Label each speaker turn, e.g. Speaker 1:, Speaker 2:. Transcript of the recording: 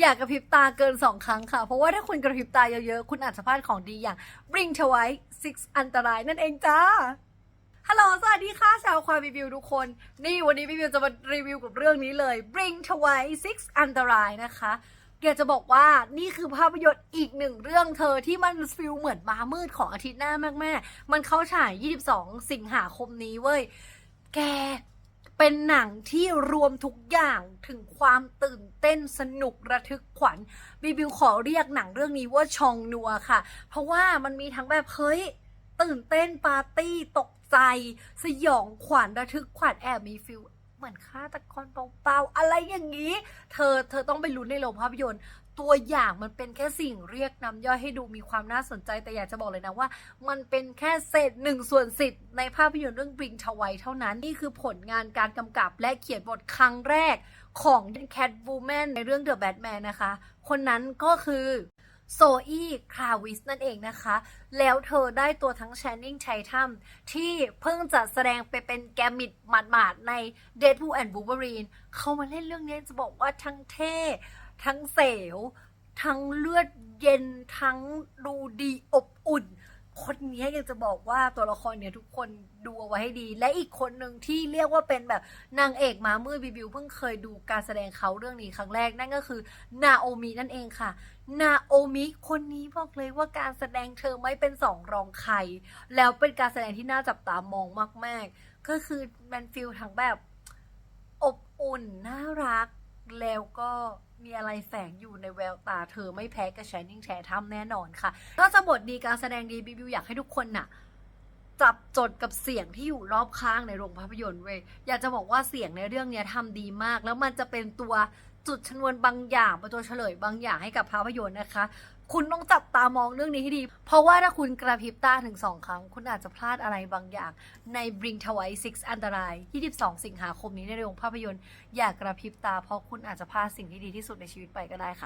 Speaker 1: อย่ากระพริบตาเกิน 2 ครั้งค่ะ เพราะว่าถ้าคุณกระพริบตาเยอะๆ คุณอาจจะพลาดของดีอย่าง Bring to White Six อันตรายนั่นเองจ้าฮัลโหลสวัสดีค่ะชาวความรีวิวทุกคน นี่วันนี้พี่วิวจะมารีวิวกับเรื่องนี้เลย Bring to White Six อันตรายนะคะเกียจะบอกว่านี่คือภาพยนตร์อีกหนึ่งเรื่องเธอที่มันฟิลเหมือนมามืดของอาทิตย์หน้ามากแม่มันเข้าฉาย 22 สิงหาคมนี้เว้ย แก เป็นหนังที่รวมทุกอย่างถึงความตื่นเต้นสนุกระทึกขวัญบีบิวขอเรียกหนังเรื่องนี้ว่าชองนัวค่ะ เพราะว่ามันมีทั้งแบบเฮ้ยตื่นเต้นปาร์ตี้ตกใจ สยองขวัญระทึกขวัญแอบมีฟิลเหมือนฆาตกรเบาๆอะไรอย่างนี้ เธอเธอต้องไปลุ้นในโรงภาพยนตร์ ตัวอย่างมันเป็นแค่สิ่งเรียกน้ำย่อยให้ดูมีความน่าสนใจ แต่อยากจะบอกเลยนะว่า มันเป็นแค่เศษหนึ่งส่วนสิบในภาพยนตร์เรื่อง Bring to White เท่านั้น นี่คือผลงานการกำกับและเขียนบทครั้งแรกของ Catwoman ในเรื่อง The Batman นะคะ คนนั้นก็คือโซอีคราวิสนั่นเองนะคะ แล้วเธอได้ตัวทั้ง Channing Tatum ที่เพิ่งจะแสดงไปเป็นแกมมิดหมาดๆใน Deadpool and Wolverine เขามาเล่นเรื่องนี้จะบอกว่าทั้งเท่ ทั้งเสว ทั้งเลือดเย็น ทั้งดูดีอบอุ่น คนนี้ยังจะบอกว่าตัวละครเนี่ยทุกคนดูเอาไว้ให้ดี และอีกคนหนึ่งที่เรียกว่าเป็นแบบนางเอกมามืดบิบิวเพิ่งเคยดูการแสดงเขาเรื่องนี้ครั้งแรกนั่นก็คือนาโอมินั่นเองค่ะ นาโอมิคนนี้บอกเลยว่าการแสดงเธอไม่เป็นสองรองใคร แล้วเป็นการแสดงที่น่าจับตามองมากๆก็คือมันฟิลทั้งแบบอบอุ่นน่ารัก แล้วก็มีอะไรแฝงอยู่ในแววตาเธอไม่แพ้กับ Shining t a t u m แน่นอนค่ะนอกจากบทดีการแสดงดีบิวอยากให้ทุกคนน่ะ จับจดกับเสียงที่อยู่รอบข้างในโรงภาพยนตร์เว้ยอยากจะบอกว่าเสียงในเรื่องเนี้ยทำดีมาก แล้วมันจะเป็นตัว จุดชนวนบางอย่างเป็นตัวเฉลยบางอย่างให้กับภาพยนตร์นะคะ คุณต้องจับตามองเรื่องนี้ให้ดี เพราะว่าถ้าคุณกระพริบตาถึงสองครั้ง คุณอาจจะพลาดอะไรบางอย่าง ใน Bring to White Six อันตราย 22 สิงหาคมนี้ในโรงภาพยนตร์ อย่ากระพริบตาเพราะคุณอาจจะพลาดสิ่งที่ดีที่สุดในชีวิตไปก็ได้ค่ะ